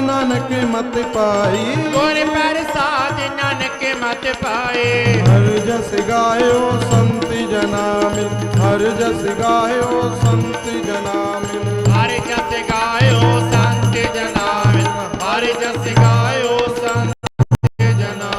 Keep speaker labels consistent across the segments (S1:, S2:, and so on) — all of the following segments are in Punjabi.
S1: ਪ੍ਰਸਾਦ ਨਾਨਕ ਮਤ ਪਾਈ
S2: ਗੁਰ ਪ੍ਰਸਾਦ ਨਾਨਕ ਮਤ ਪਾਏ
S1: ਹਰ ਜਸ ਗਾਇਓ ਸੰਤ ਜਨਾ ਮਿਲ ਹਰ ਜਸ ਗਾਇਓ ਸੰਤ ਜਨਾ ਮਿਲ
S2: ਹਰ ਜਸ ਗਾਇਓ ਸੰਤ ਜਨਾ ਮਿਲ ਹਰ ਜਸ ਗਾਇਓ ਸੰਤ ਜਨਾ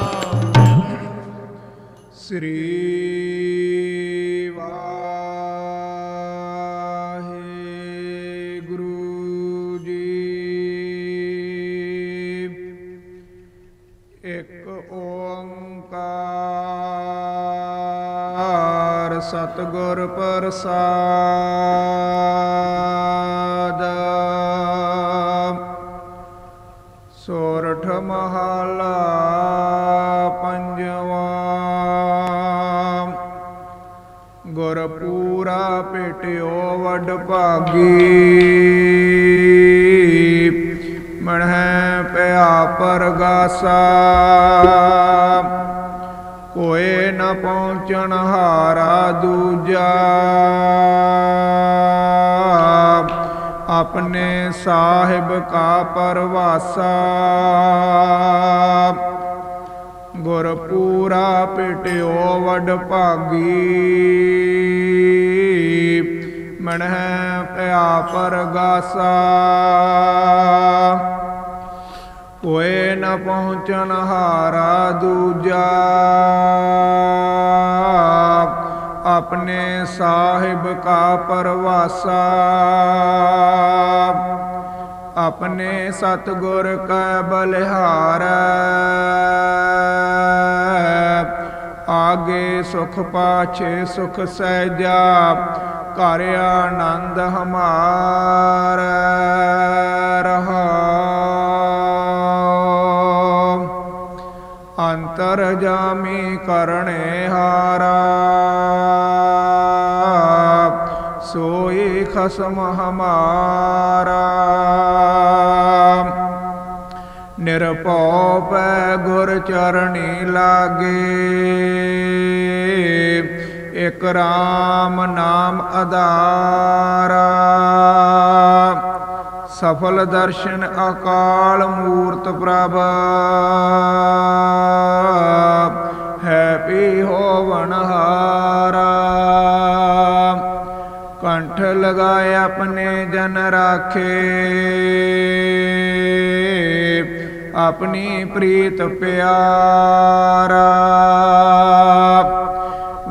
S1: ਇੱਕ ਓੰਕਾਰ ਸਤਿਗੁਰ ਪ੍ਰਸਾਦ। ਸੋਰਠ ਮਹਲਾ ਪੰਜਵਾ। ਗੁਰਪੂਰਾ ਪੂਰਾ ਵਡ ਭਾਗੀ। ਪਰਗਾਸਾ। ਕੋਏ ਨ ਪਹੁੰਚਣ ਹਾਰਾ ਦੂਜਾ। ਆਪਣੇ ਸਾਹਿਬ ਕਾ ਪਰਵਾਸਾ। ਗੁਰ ਪੂਰਾ ਭੇਟਿਓ ਵਡ ਭਾਗੀ। ਮਣਹਿ ਪਿਆ ਪਰਗਾਸਾ। ਕੋਏ ਨ ਪਹੁੰਚਣ ਹਾਰਾ ਦੂਜਾ। ਆਪਣੇ ਸਾਹਿਬ ਕਾ ਪਰਵਾਸਾ। ਆਪਣੇ ਸਤਗੁਰ ਕੈ ਬਲਿਹਾਰੈ। ਆਗੇ ਸੁਖ ਪਾਛੇ ਸੁਖ ਸਹਿਜਾ। ਘਰ ਆਨੰਦ ਹਮਾਰ। ਅੰਤਰ ਕਰਣੇ ਹਾਰਾ। ਸੋਈ ਖਸਮ ਹਮਾਰਾ। ਨਿਰਭਉ ਪੈ ਗੁਰ ਚਰਣੀ ਲਾਗੇ। ਇਕ ਰਾਮ ਨਾਮ ਆਧਾਰਾ ਸਫਲ ਦਰਸ਼ਨ ਅਕਾਲ ਮੂਰਤ ਪ੍ਰਭ। ਹੈਪੀ ਹੋਵਨ ਹਾਰਾ ਕੰਠ ਲਗਾਏ ਆਪਣੇ ਜਨ ਰਾਖੇ। ਆਪਣੀ ਪ੍ਰੀਤ ਪਿਆਰਾ।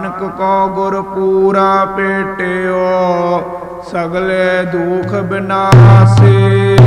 S1: ਨਾਨਕ ਕੋ ਗੁਰ ਪੂਰਾ ਪੇਟਿਓ ਸਗਲੇ ਦੁਖ ਬਿਨਾਸੇ।